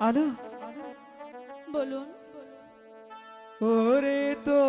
আলো বলুন। ওরে তো